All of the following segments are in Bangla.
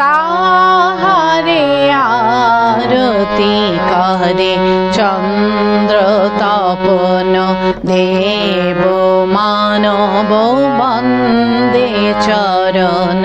তাহারে আরতি করে। চন্দ্র তপন দেব মানব বন্দে চরণ।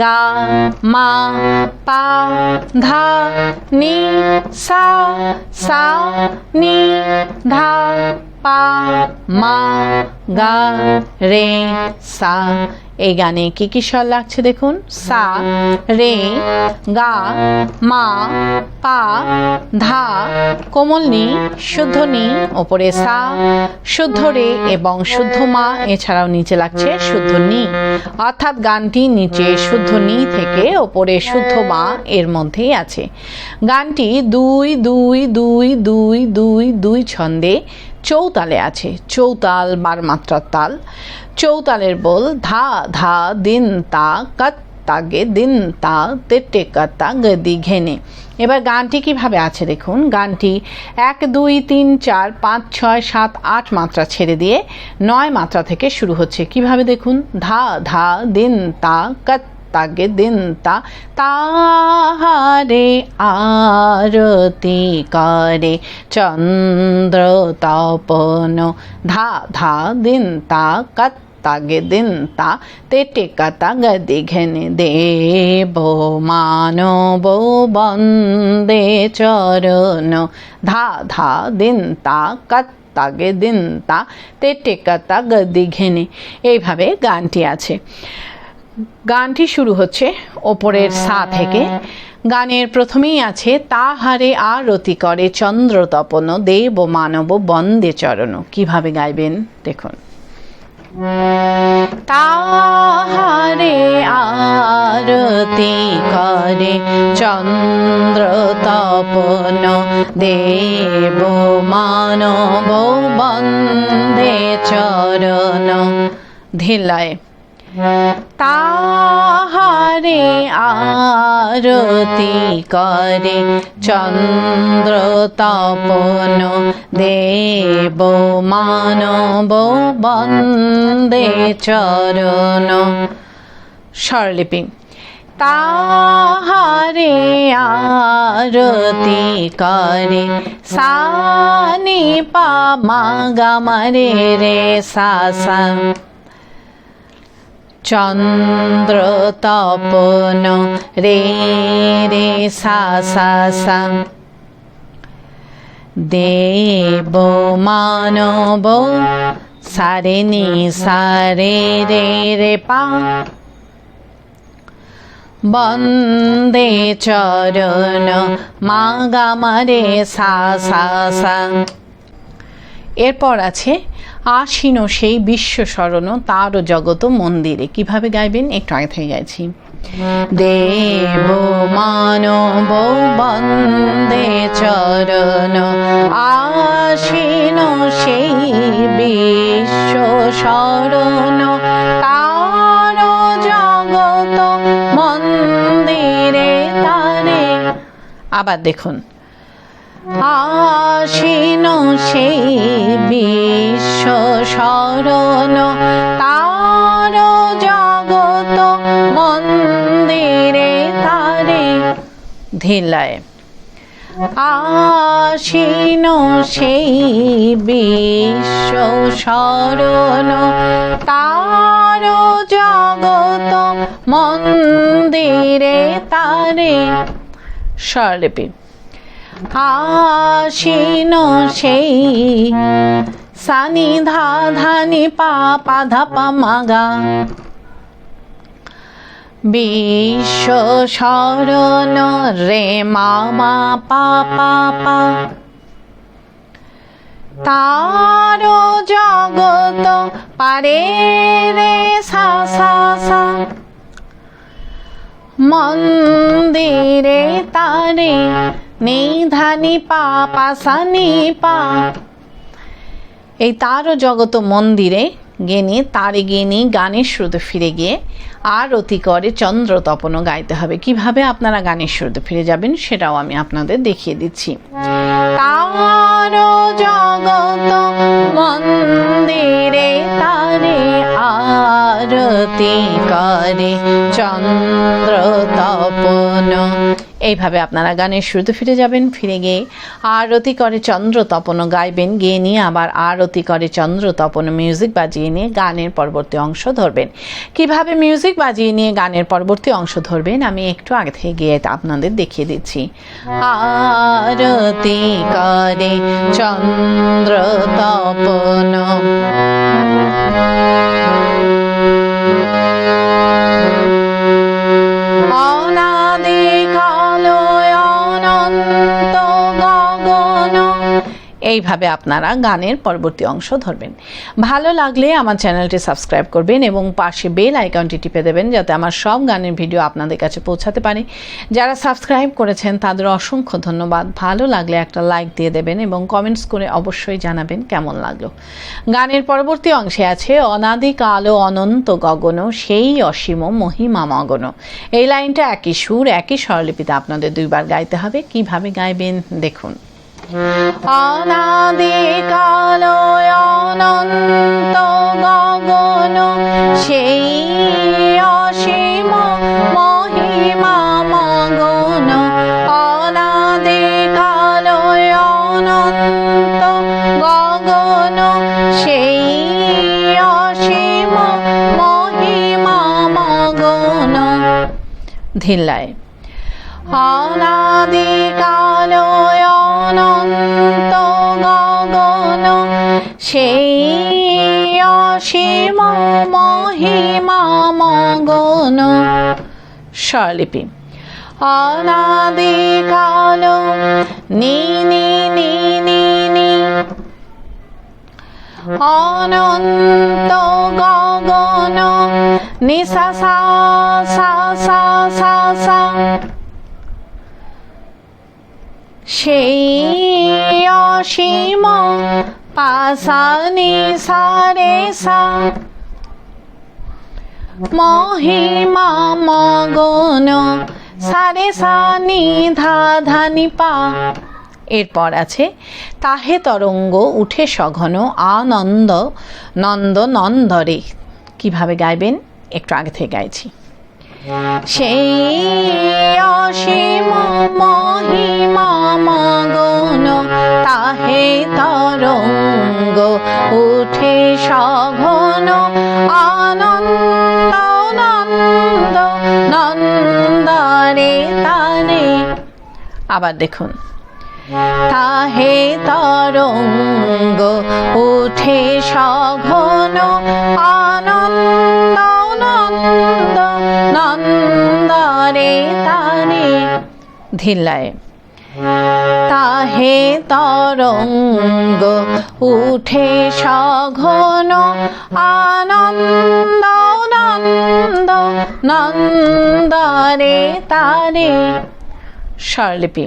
গা মা পা ধা নি সা সা নি ধা। পা, মা, গা, রে, সা। এই গানে কি কি স্বর লাগছে দেখুন? সা, রে, গা, মা, পা, ধা, কোমল নি শুদ্ধ নি ওপরে সা, শুদ্ধ রে এবং শুদ্ধ মা, এছাড়াও নিচে লাগছে শুদ্ধ নি অর্থাৎ গানটি নিচে শুদ্ধ নি থেকে ওপরে শুদ্ধ মা, এর মধ্যেই আছে। গানটি দুই দুই দুই দুই দুই দুই ছন্দে চৌতালে আছে। চৌতাল বার মাত্রার তাল। চৌতালের বল, ধা ধা, দিন, তা, কাত তাগে দিন, তা তেটে কাতা গদি ঘেনে এবার গানটি কীভাবে আছে দেখুন। গানটি এক, দুই, তিন, চার, পাঁচ, ছয়, সাত, আট মাত্রা ছেড়ে দিয়ে নয় মাত্রা থেকে শুরু হচ্ছে। কীভাবে দেখুন? ধা ধা, দিন, তা, কাত তাগে দিন তা তাহারে আরতি করে। চন্দ্র তপন ধা ধা দিন তা, কত তাগে দিন তা, তেটে কাতা গদি ঘেনে দেব। মানব বন্দে চরণ ধা ধা দিন তা, কত তাগে দিন তা, তেটে কাতা গদি ঘেনে। এইভাবে গানটি আছে। গানটি শুরু হচ্ছে ওপরের সা থেকে। গানের প্রথমেই আছে, তাহারে আরতি করে চন্দ্র তপন, দেব মানব বন্দে চরণ। কীভাবে গাইবেন? দেখুন। তাহারে আরতি করে চন্দ্র তপন, দেব মানব বন্দে চরণ। ধিলায় তাহারে আরতি করে চন্দ্র তপন দেব মানব বন্দে চরণ। স্বরলিপি। তাহারে আরতি করে সানি পা মা গামারে রে সা সা চন্দ্র তপন, রে রে, সা সা সা। দেব মানব, সারে নি, সারে রে রে, পা। বন্দে চরণ মা গামারে সা সা সা। এরপর আছে আসীন সেই বিশ্ব স্মরণ তারও জগত মন্দিরে। কীভাবে গাইবেন? একটু আগে থেকে গাইছি। দেব মানব বন্দে চরণ আসীন সেই বিশ্ব স্মরণ তার জগত মন্দিরে তারে আবার দেখুন। আসীন সেই বিশ্ব শরণ, তার জগত মন্দিরে তারে ধিলায়। আসীন সেই বিশ্ব স্মরণ তার জগত মন্দিরে তারে স্বরলিপি। আসীন সেই সানি ধা ধানি পা পা ধা পা মাগা। বিশ্ব শরণ রে মামা পা পা পা। তার জগত পারে রে সা সা সা। মন্দিরে তারে এই তারও জগত মন্দিরে গেনে, তারে গেনি, গানের শ্রুতে ফিরে গিয়ে আরতি করে, চন্দ্র তপনও গাইতে হবে। কীভাবে আপনারা গানের শ্রুতে ফিরে যাবেন সেটাও আমি আপনাদের দেখিয়ে দিচ্ছি। জগত মন্দিরে তারে আরতি করে, চন্দ্র তপন এইভাবে আপনারা গানের শুরুতে ফিরে যাবেন, ফিরে গিয়ে আরতি করে চন্দ্র তপন গাইবেন, গিয়ে নিয়ে আবার আরতি করে চন্দ্র তপন মিউজিক বাজিয়ে নিয়ে গানের পরবর্তী অংশ ধরবেন। কীভাবে মিউজিক বাজিয়ে নিয়ে গানের পরবর্তী অংশ ধরবেন, আমি একটু আগে থেকে গিয়ে আপনাদের দেখিয়ে দিচ্ছি। আরতি করে চন্দ্র তপন। অনাদি এইভাবে আপনারা গানের পরবর্তী অংশ ধরবেন। ভালো লাগলে আমার চ্যানেলটি সাবস্ক্রাইব করবেন এবং পাশে বেল আইকনটি টিপে দেবেন যাতে আমার সব গানের ভিডিও আপনাদের কাছে পৌঁছাতে পারে। যারা সাবস্ক্রাইব করেছেন, তাদের অসংখ্য ধন্যবাদ। ভালো লাগলে একটা লাইক দিয়ে দেবেন এবং কমেন্টস করে অবশ্যই জানাবেন কেমন লাগল। গানের পরবর্তী অংশে আছে, অনাদি কালো অনন্ত গগন, সেই অসীম মহিমা মগন। এই লাইনটা একই সুর, একই স্বরলিপিতে আপনাদের দুইবার গাইতে হবে। কীভাবে গাইবেন? দেখুন। অনাদি কালো অনন্ত গগন সেই অসীম মহিমা মগন অনাদি কালো অনন্ত গগন সেই অসীম মহিমা মগন ধিল্লায়। অনাদি কালো অনন্ত গগন সেই অসীম মহিমা মগন স্বরলিপি। অনাদি কালো নি অনন্ত গগন নিসা সা সা সা সা সা। সেই অসীম পাশানি সারে সা। মহিমা মগন, সারে সা নি ধা পা। এরপর আছে, তাহে তরঙ্গ উঠে সঘন আনন্দ, নন্দ নন্দরে। কীভাবে গাইবেন? একটু আগে থেকে গাইছি। সেই অসীম মহিমা মগন, তাহে তরঙ্গ উঠে সঘন। আনন্দ নন্দ নন্দরে তারে আবার দেখুন। তাহে তরঙ্গ উঠে সঘন আনন্দ ধিল্লায় তাহে তরঙ্গ উঠে সঘন আনন্দ, নন্দ, নন্দরে তারে। স্বরলিপি।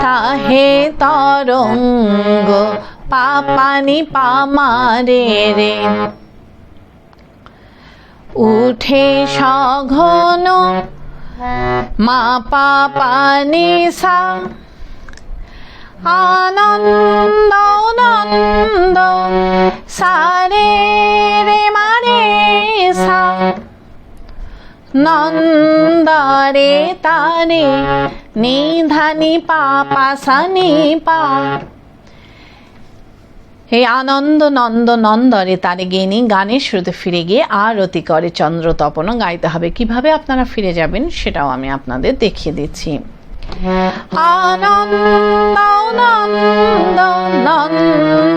তাহে তরঙ্গ পাপানি পামারে রে। উঠে সঘন মা পাপানি সা আনন্দ, নন্দ সারে রে মারে সা নন্দরে তারে নিধানি পা পাশানি পা এই আনন্দ নন্দ নন্দরে তারে গেনি গানের শুরুতে ফিরে গিয়ে আরতি করে চন্দ্র তপন গাইতে হবে। কীভাবে আপনারা ফিরে যাবেন সেটাও আমি আপনাদের দেখিয়ে দিচ্ছি। আনন্দ নন্দ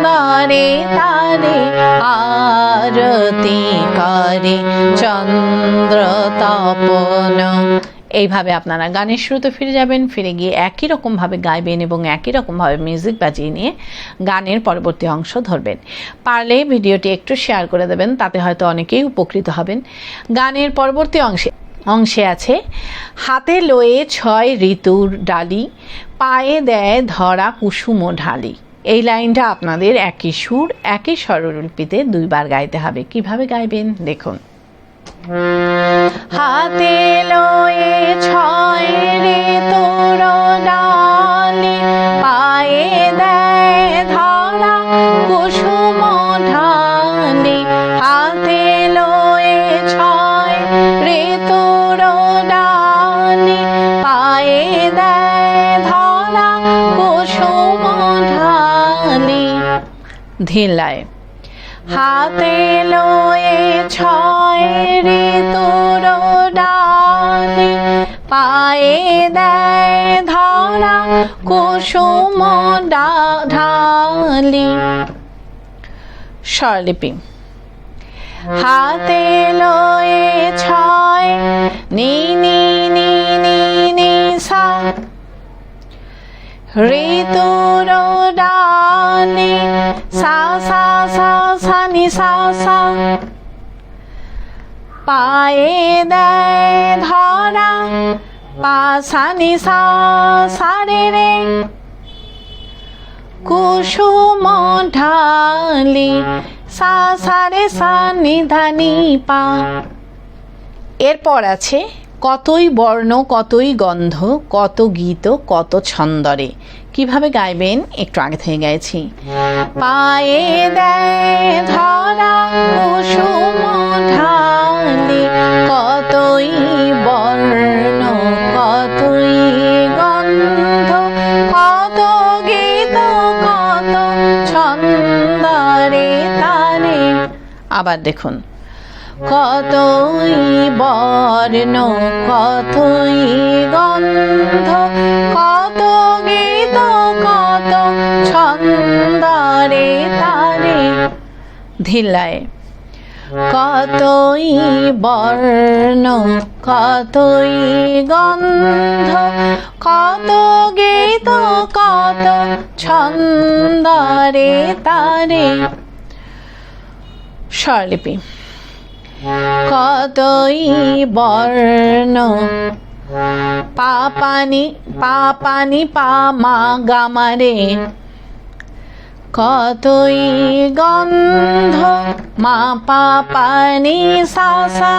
তারে আরতি করে চন্দ্র তপন এইভাবে আপনারা গানের শুরুতে ফিরে যাবেন, ফিরে গিয়ে একই রকমভাবে গাইবেন এবং একই রকমভাবে মিউজিক বাজিয়ে নিয়ে গানের পরবর্তী অংশ ধরবেন। পারলে ভিডিওটি একটু শেয়ার করে দেবেন, তাতে হয়তো অনেকেই উপকৃত হবেন। গানের পরবর্তী অংশে অংশে আছে, হাতে লয়ে ছয় ঋতুর ডালি, পায়ে দেয় ধরা কুসুম ঢালি। এই লাইনটা আপনাদের একই সুর, একই স্বরলিপিতে দুইবার গাইতে হবে। কীভাবে গাইবেন? দেখুন। হাতে লয়ে ছয় রে তোর ডালি, পায়ে দেয় ধরা কুসুম ঢালি হাতে লয়ে ছয় রে তোর ডালি, পায়ে দেয় ধরা কুসুম ঢালি ধিলায়। হাতে লয়ে ছয় তোর ডালি পায়ে দেয় ধরা কুসুম ঢালি। স্বরলিপি। হাতে লয়ে ছয় নি নি নি নি নি, সা। ঋতুর সা সা সা নি সা সা পায়ে দেয় ধরা, পা সা নি সা সা রে। কুসুম ঢালি, সা সা রে সা নি ধা নি পা। এরপর আছে, কতই বর্ণ, কতই গন্ধ, কত গীত, কত ছন্দরে। কীভাবে গাইবেন? একটু আগে থেকে গাইছি। পায়ে দেয় ধরা কুসুম ঢালি, কতই বর্ণ, কতই গন্ধ, কত গীত, কত ছন্দরে তারে। আবার দেখুন, কতই বর্ণ, কতই গন্ধ, কত গীত ছন্দরে তারে ধিলায়। কতই বর্ণ, কতই গন্ধ, কত গীত, কত ছন্দরে তারে। স্বরলিপি। কতই বর্ণ পাপানি পা মা গামারে কতই গন্ধ মা পাপানি সা সা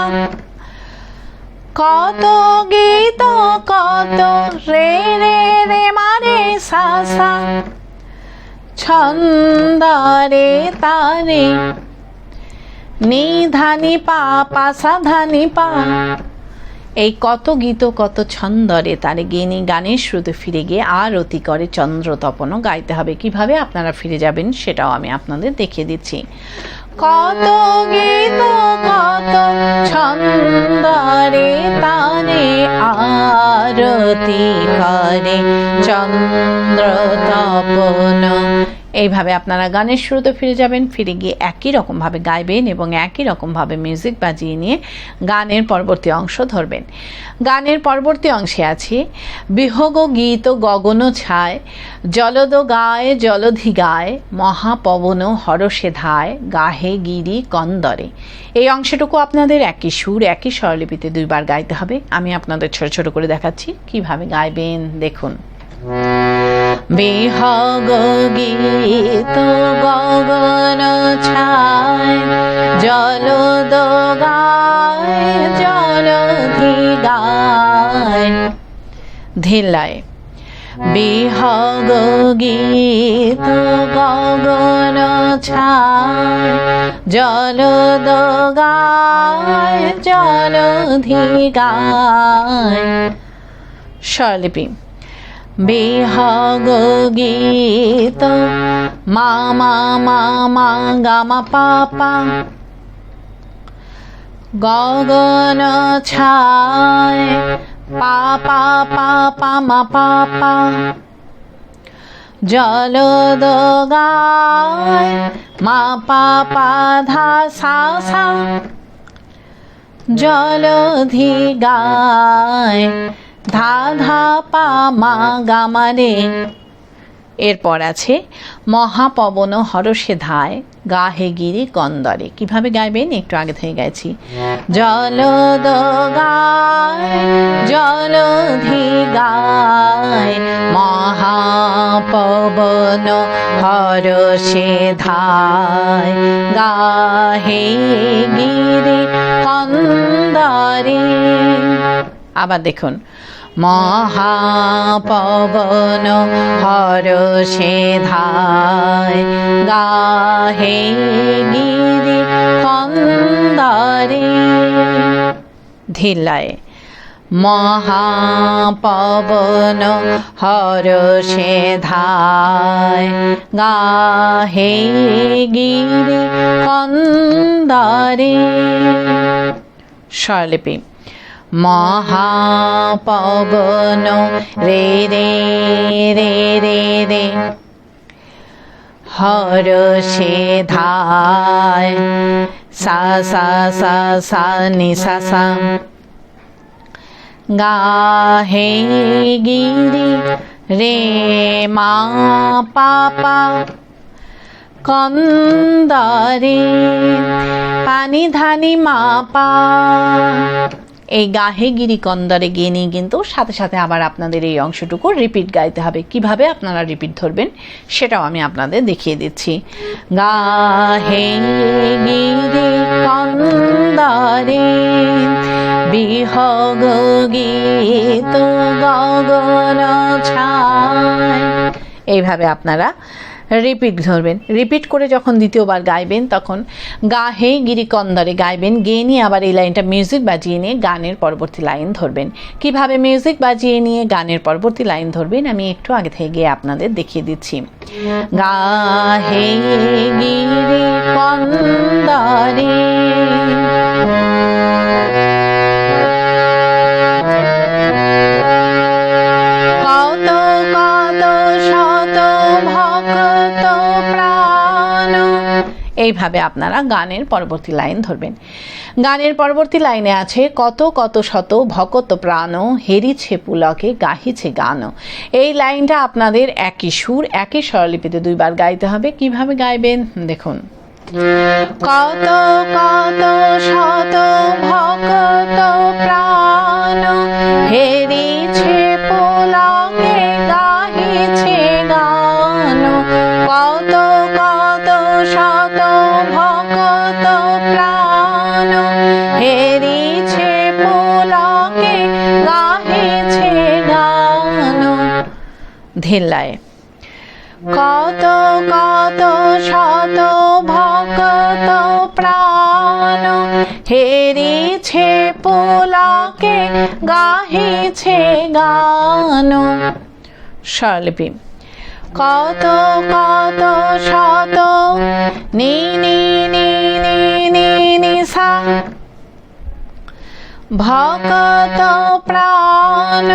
কত গীত, কত রে রে রে মারে সা সা ছন্দরে তারে। নিধানি পা পা সাধানি পা এই কত গীত, কত ছন্দরে তারে গেনি গানের শ্রুতে ফিরে গিয়ে আরতি করে চন্দ্র তপন গাইতে হবে। কীভাবে আপনারা ফিরে যাবেন সেটাও আমি আপনাদের দেখিয়ে দিচ্ছি। কত গীত, কত ছন্দরে তারে আরতি করে চন্দ্র তপন। এইভাবে আপনারা গানের শুরুতে ফিরে যাবেন, ফিরে গিয়ে একই রকমভাবে গাইবেন এবং একই রকমভাবে মিউজিক বাজিয়ে নিয়ে গানের পরবর্তী অংশ ধরবেন। গানের পরবর্তী অংশে আছে। বিহগ গীত গগন ছায়, জলদ গায়, জলধি গায়, মহাপবন হরষে ধায়, গাহে গিরি কন্দরে। এই অংশটুকু আপনাদের একই সুর, একই স্বরলিপিতে দুইবার গাইতে হবে। আমি আপনাদের ছোট ছোট করে দেখাচ্ছি। কীভাবে গাইবেন দেখুন। বিহগ গীত গগন ছায় জলদ গায় জলধি গায় বিহগ গীত গগন ছায় জলদ গায় জলধি গায় স্বরলিপি বিহগ গীত মা মা মা মা গা মা পা পা গগন ছায় পা পা পা পা মা পা পা জলদ গায়, মা পা পা ধা, সা সা। জলধি গায় ধা ধা পা মা গামারে এরপর আছে, মহাপবন হরষে ধায়, গাহে গিরি কন্দরে। কীভাবে গাইবেন? একটু আগে থেকে গাইছি। গায় জলধি গায়, মহাপবন হরষে ধায়, গাহে গিরি কন্দরে। আবার দেখুন মহাপবন হরষে ধায় গাহে গিরি কন্দরে। ধিলায় মহাপবন হরষে ধায় গাহে গিরি কন্দরে। স্বরলিপি মহাপবন, রে রে রে রে রে। হর সে ধায়, সা সা সা সা, নি, সা সা। গাহে গিরি, রে, মা, পাপা। কন্দরে, পানি ধানি মাপা। এই গাহে গিরি কন্দরে গিয়ে নিয়ে কিন্তু সাথে সাথে আবার আপনাদের এই অংশটুকু রিপিট গাইতে হবে। কীভাবে আপনারা রিপিট ধরবেন সেটাও আমি আপনাদের দেখিয়ে দিচ্ছি। গাহে গিরি কন্দরে বিহগ গীত গগন ছায়। এইভাবে আপনারা রিপিট ধরবেন। রিপিট করে যখন দ্বিতীয়বার গাইবেন, তখন গা হে গিরিকন্দরে গাইবেন গেয়ে নিয়ে আবার এই লাইনটা মিউজিক বাজিয়ে নিয়ে গানের পরবর্তী লাইন ধরবেন। কীভাবে মিউজিক বাজিয়ে নিয়ে গানের পরবর্তী লাইন ধরবেন, আমি একটু আগে থেকে গিয়ে আপনাদের দেখিয়ে দিচ্ছি। গা হে গিরিকন্দরে এইভাবে আপনারা গানের পরবর্তী লাইন ধরবেন। গানের পরবর্তী লাইনে আছে, কত কত শত ভকত প্রাণ, হেরিছে পুলকে গাহিছে গান। এই লাইনটা আপনাদের একই সুর, একই স্বরলিপিতে দুইবার গাইতে হবে। কীভাবে গাইবেন? দেখুন। কত কত ধিল্লায় কত কত শত ভক্ত প্রাণ হেরিছে পোলাকে গাহিছে গান। স্বরলিপি। কত কত শত নি নি নি নি নি নি সা ভকত প্রাণ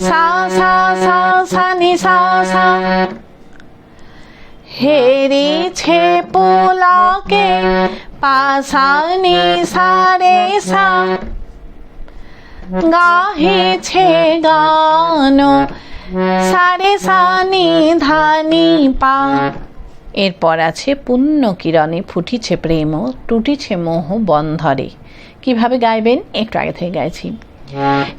সা সা সা সা নি সা সা হেরিছে পোলাকে পাশানি সারে সা গাহিছে গান সারে সানি ধানি পা এরপর আছে পুণ্য কিরণে ফুটিছে প্রেম টুটিছে মোহ বন্ধরে। কীভাবে গাইবেন? একটু আগে থেকে গাইছি।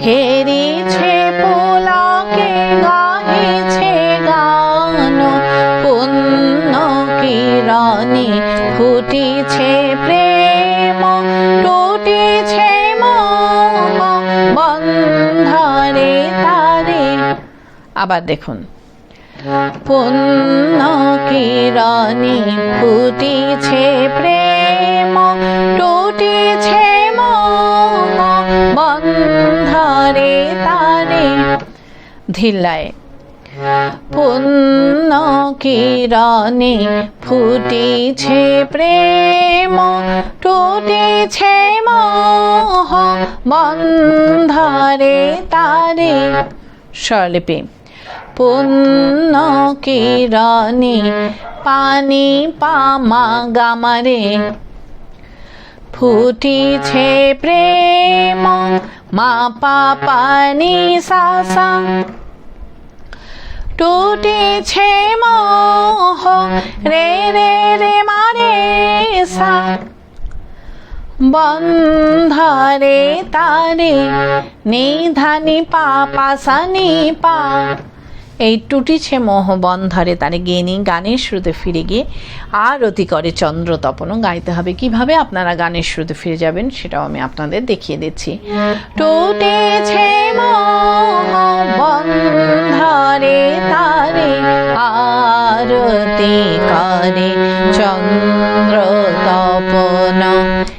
হেরিছে পোলাকে গাহিছে গান, পুণ্য কিরণে ফুটিছে প্রেম, টুটিছে বন্ধরে তারে। আবার দেখুন। পুণ্য কিরণে ফুটিছে প্রেম, টুটিছে বন্ধরে তারে। ধিল্লায়, পুণ্য কিরণে ফুটিছে প্রেম, টুটিছে মোহ বন্ধরে তারে। স্বরলিপি, পুণ্য কিরণে পানি পামা গামারে। ফুটিছে প্রেম মা পা পানি সাসা টুটেছে মোহ রে রে রে মারে সা। বন্ধরে তারে নিধানি পা পাসানি পা এই টুটিছে মোহ বন্ধরে তারে নিয়ে গানের শ্রুতে ফিরে গিয়ে আরতি করে চন্দ্র তপনও গাইতে হবে। কীভাবে আপনারা গানের শ্রুতে ফিরে যাবেন সেটাও আমি আপনাদের দেখিয়ে দিচ্ছি। টুটেছে মোহ তারে আরতি করে চন্দ্র তপন